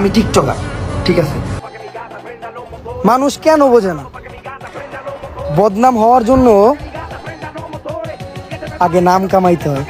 আমি টিকটকার, ঠিক আছে? মানুষ কেন বোঝে না? বদনাম হওয়ার জন্য আগে নাম কামাইতে হয়।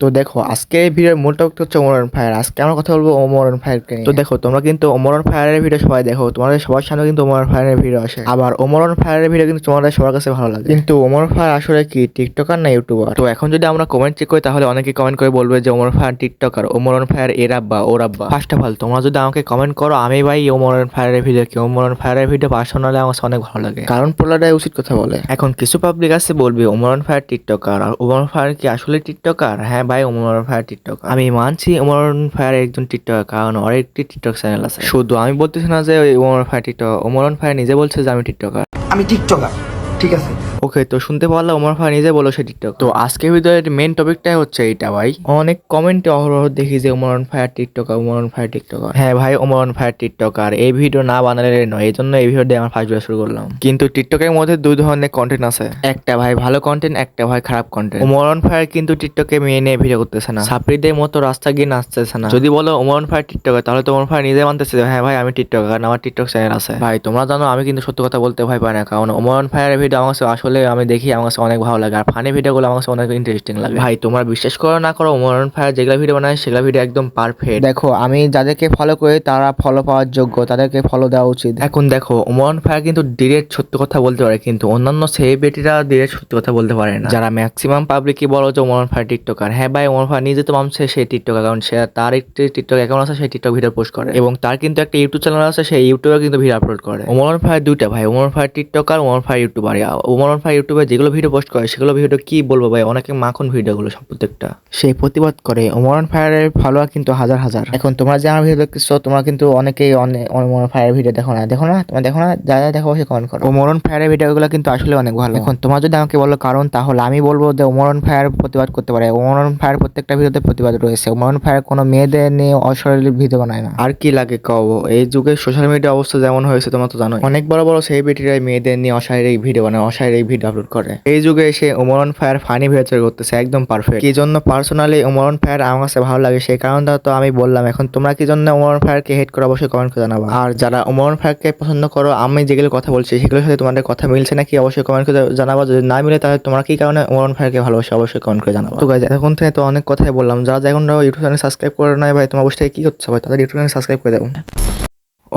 তো দেখো আজকে এই ভিডিওর মূল টপিক হচ্ছে ওমরন ফায়ার আজকে আমরা কথা বলব ওমরন ফায়ারকে নিয়ে। তো দেখো তোমরা কিন্তু ওমরন ফায়ারের ভিডিও সবাই দেখো তোমাদের সবার সামনে কিন্তু ওমরন ফায়ারের ভিডিও আসে। আবার ওমরন ফায়ারের ভিডিও কিন্তু তোমাদের সবার কাছে ভালো লাগে। কিন্তু ওমর ফায়ার আসলে কি টিকটকার না ইউটিউবার তো এখন যদি আমরা কমেন্ট চেক করি তাহলে অনেকে কমেন্ট করে বলবে যে Omar fire TikToker Omar on fire এর আব্বা ওর আব্বা। ফার্স্ট অফ অল তোমরা যদি আমাকে কমেন্ট করো আমি ভাই ওমরন ফায়ারের ভিডিও কি ওমরন ফায়ারের ভিডিও পার্সোনালি আমার অনেক ভালো লাগে। কারণ পোলাটাই উচিত কথা বলে। এখন কিছু পাবলিক আছে বলবে ওমরন ফায়ার টিকটকার আর ওমরন ফায়ার কি আসলে টিকটকার? হ্যাঁ ভাই ওমর ফায়ার টিকটক আমি মানছি ওমর ফায়ার একজন টিকটকার কারণ ওর একটি টিকটক চ্যানেল আছে। শুধু আমি বলতেছি না যে Omar fire TikTok Omar on fire নিজে বলছে যে আমি টিকটকার। আমি টিকটকার ঠিক আছে? ওকে তো শুনতে পারলে ওমর ফায়ার নিজে বলো সে টিকটক তো আজকের ভিডিওর মেন টপিকটাই হচ্ছে এইটা ভাই। অনেক কমেন্টে অহরহ দেখি যে Omar on fire TikToker Omar on fire TikToker হ্যাঁ ভাই ওমরন ফায়ার টিকটকার এই ভিডিও না বানালে নয় এই জন্য এই ভিডিও দিয়ে আমার ফার্স্ট ভিডিও শুরু করলাম। কিন্তু টিকটকের মধ্যে দুই ধরনের কন্টেন্ট আছে। একটা ভাই ভালো কন্টেন্ট একটা ভাই খারাপ কন্টেন্ট ওমরন ফায়ার কিন্তু টিকটকে মেয়ে নিয়ে ভিডিও করতেছে না। সাপ্রিদের মতো রাস্তা গিয়ে নাচতেছে না। যদি বলো ওমরন ফায়ার টিকটকার তাহলে তো ওমরন ফায়ার নিজে মানতেছে হ্যাঁ ভাই আমি টিকটকার কারণ আমার টিকটক চ্যানেল আছে। ভাই তোমরা জানো আমি কিন্তু সত্য কথা বলতে ভয় পাই না কারণ ওমরন ফায়ারের ভিডিও আমার কাছে আসলে আমি দেখি আমার কাছে অনেক ভালো লাগে। আর ফানি ভিডিওগুলো আমার কাছে অনেক ইন্টারেস্টিং লাগে। ভাই তোমরা বিশ্বাস করো না করো ওমরন ফায়ার যেগুলো ভিডিও বানায় সেগুলো ভিডিও একদম পারফেক্ট দেখো আমি যাদেরকে ফলো করি তারা ফলো পাওয়ার যোগ্য। তাদেরকে ফলো দেওয়া উচিত। এখন দেখো ওমরন ফায়ার কিন্তু ডিরেক্ট সত্য কথা বলতে পারে কিন্তু অন্যান্য সেলিব্রিটিরা ডিরেক্ট সত্য কথা বলতে পারে না। যারা ম্যাক্সিমাম পাবলিকই বলো যে ওমরন ফায়ার টিকটকার হ্যাঁ ভাই ওমরন ফায়ার নিজে তো মানছে সে টিকটকার কারণ সে তার একটি টিকটক অ্যাকাউন্ট আছে সেই টিকটক ভিডিও পোস্ট করে। এবং তার কিন্তু একটা ইউটিউব চ্যানেল আছে সেই ইউটিউবে কিন্তু ভিডিও আপলোড করে। ওমরন ফায়ার দুইটা ভাই Omar on fire TikToker Omar on fire YouTuber Omar on fire ইউটিউবে যেগুলো ভিডিও পোস্ট করে সেগুলো ভিডিও কি বলব ভাই? অনেকে মাখন ভিডিওগুলো সব প্রত্যেকটা। সে প্রতিবাদ করে। ওমরন ফায়ারের ফলোয়ার কিন্তু হাজার হাজার। এখন তোমরা যে আমার ভিডিও দেখতেছো তোমরা কিন্তু অনেকেই অনেক ওমরন ফায়ারের ভিডিও দেখো না। দেখো না? তোমরা দেখো না? যা যা দেখো সে কমেন্ট করো। ওমরন ফায়ারের ভিডিওগুলো কিন্তু আসলে অনেক ভালো। এখন তোমরা যদি আমাকে বলো কারণ তাহলে আমি বলব যে ওমরন ফায়ার প্রতিবাদ করতে পারে। ওমরন ফায়ার প্রত্যেকটা ভিডিওতে প্রতিবাদ রয়েছে। ওমরন ফায়ার কোনো মেয়েদের নিয়ে অশরীর ভিডিও বানায় না। আর কি লাগে কব? এই যুগে সোশ্যাল মিডিয়া অবস্থা যেমন হয়েছে তোমরা তো জানো অনেক বড় বড় সেলিব্রিটিরা মেয়েদের নিয়ে অশারীরিক ভিডিও বানায়। অশারীরিক ভিডিও আপলোড করে। এই যুগে এসে ওমরন ফায়ার ফানি ভিডিও করতেছে, একদম পারফেক্ট কি জন্য পার্সোনালি ওমরন ফায়ার আমার কাছে ভালো লাগে সেই কারণটা তো আমি বললাম, এখন তোমরা কি জন্য ওমরন ফায়ারকে হেড করে অবশ্যই কমেন্ট করে জানাব। আর যারা ওমরন ফায়ারকে পছন্দ করো, আমি যেগুলো কথা বলছি, সেগুলোর সাথে তোমাদের কথা মিলছে নাকি অবশ্যই কমেন্ট করে জানাব। যদি না মিলে, তাহলে তোমরা কি কারণে ওমরন ফায়ারকে ভালোবাসো অবশ্যই কমেন্ট করে জানাব। তো গাইজ এখন থেকে তো অনেক কথাই বললাম, যারা এখন ইউটিউব চ্যানেল সাবস্ক্রাইব করে নয় ভাই, তোমার অবশ্যই কি করছ ভাই? তাদের ইউটিউব চ্যানেল সাবস্ক্রাইব করে দেবো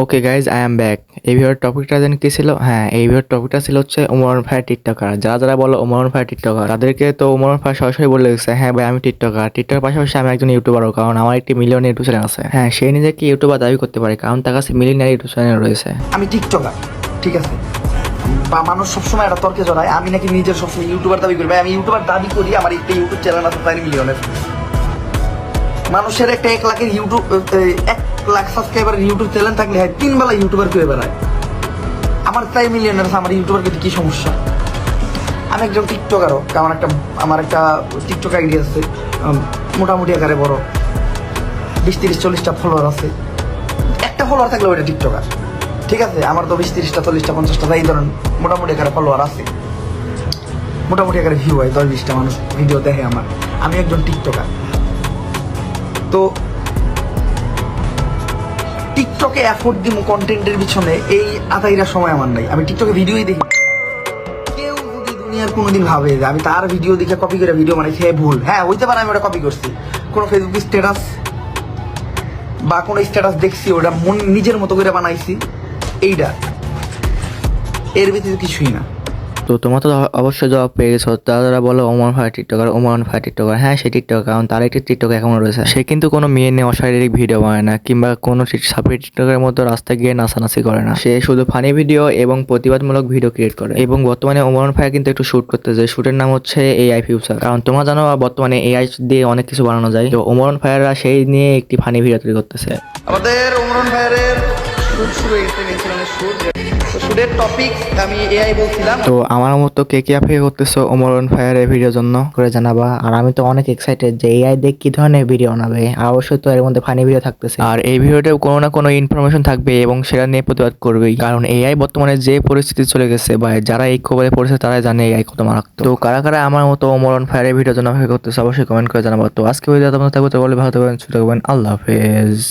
okay guys I am back এই ভিডিওর টপিকটা যেন কি ছিল? হ্যাঁ এই ভিডিওর টপিকটা ছিল হচ্ছে ওমরন ফায়ার টিকটকার যারা যারা বলো ওমরন ফায়ার টিকটকার তাদেরকে তো ওমরন ফায়ার সরাসরি বলে দিচ্ছে হ্যাঁ ভাই, আমি টিকটকার টিকটকের পাশাপাশি আমি একজন ইউটিউবারও কারণ আমার একটি মিলিয়ন ইউটিউব চ্যানেল আছে। হ্যাঁ সে নিজেকে ইউটিউবার দাবি করতে পারে, কারণ তার কাছে মিলিয়নের ইউটিউব চ্যানেল রয়েছে। আমি টিকটকার ঠিক আছে? বা মানুষ সবসময় একটা তর্কে জড়ায়, আমি নাকি নিজের সবসময় ইউটিউবার দাবি করি। ভাই, আমি ইউটিউবার দাবি করি, আমার একটা ইউটিউব চ্যানেল আছে, প্রায় মিলিয়নের মানুষের একটা এক লাখের ইউটিউব এক লাখ সাবস্ক্রাইবারের ইউটিউব চ্যানেল থাকলে হয়, তিন বেলা ইউটিউবার করে বেড়ায়? আমার মিলিয়নের আছে আমার ইউটিউবার কিন্তু কি সমস্যা? আমি একজন টিকটকারও আমার একটা আমার একটা টিকটক আইডি আছে মোটামুটি আকারে বড়। বিশ তিরিশ চল্লিশটা ফলোয়ার আছে। একটা ফলোয়ার থাকলে ওইটা টিকটকার ঠিক আছে, আমার তো বিশ তিরিশটা, চল্লিশটা, পঞ্চাশটা এই ধরেন, মোটামুটি আকারে ফলোয়ার আছে। মোটামুটি আকারে ভিউ হয়, দশ বিশটা মানুষ ভিডিও দেখে আমার। আমি একজন টিকটকার তো টিকটকে এফোর্ট দিব কন্টেন্টের পিছনে, এই আতাইরা সময় আমার নাই। আমি টিকটকে ভিডিওই দেখি কেউ যদি দুনিয়ার কোনোদিন ভাবে যে আমি তার ভিডিও দেখে কপি করে ভিডিও বানাইছি হ্যাঁ ভুল। হ্যাঁ হইতে পারে আমি ওটা কপি করছি। কোনো ফেসবুক স্ট্যাটাস বা কোনো স্ট্যাটাস দেখছি, ওটা মন নিজের মতো করে বানাইছি এইটা এর ভিতরে কিছুই না। তো তোমরা তো অবশ্যই জবাব পেয়ে গেছো। তারা বলো Omar fire TikToker Omar fire TikToker হ্যাঁ সে টিকটকার, কারণ তার একটি টিকটক অ্যাকাউন্ট রয়েছে। সে কিন্তু কোনো মেয়ে নিয়ে অশারীরিক ভিডিও বানায় না, কিংবা কোনো সাপের টিকটকের মতো রাস্তায় গিয়ে নাচানাচি করে না। সে শুধু ফানি ভিডিও এবং প্রতিবাদমূলক ভিডিও ক্রিয়েট করে। এবং বর্তমানে ওমর ফায়ার কিন্তু একটু শুট করতে যায় শুটের নাম হচ্ছে এআই ফিউচার কারণ তোমরা জানো, বর্তমানে এআই দিয়ে অনেক কিছু বানানো যায়। তো ওমরন ফায়াররা সেই নিয়ে একটি ফানি ভিডিও তৈরি করতেছে। আমাদের ওমরান ভাইয়ের শুরু তো শুটের টপিক আমি এআই বলছিলাম। তো আমার মতো কে কে আপে করতেছো ওমরন ফায়ারের ভিডিওর জন্য করে জানাবা। আর আমি তো অনেক এক্সাইটেড যে এআই দেখ কি ধরনের ভিডিও বানাবে। আর অবশ্যই তো এর মধ্যে ফানি ভিডিও থাকতেছে। আর এই ভিডিওতে কোনো না কোনো ইনফরমেশন থাকবে এবং সেটা নিয়ে প্রতিবাদ করবেই। কারণ এআই বর্তমানে যে পরিস্থিতি চলে গেছে বা যারা এই খবরে পড়েছে তারাই জানে এআই কত মারাত্মক। তো কারা কারা আমার মতো ওমরন ফায়ারের ভিডিওর জন্য অপেক্ষা করতেছে অবশ্যই কমেন্ট করে জানাব। তো আজকে ভিডিও তোমাদের থাকবে তো বলে ভালো থাকবেন সুস্থ থাকবেন আল্লাহ হাফেজ।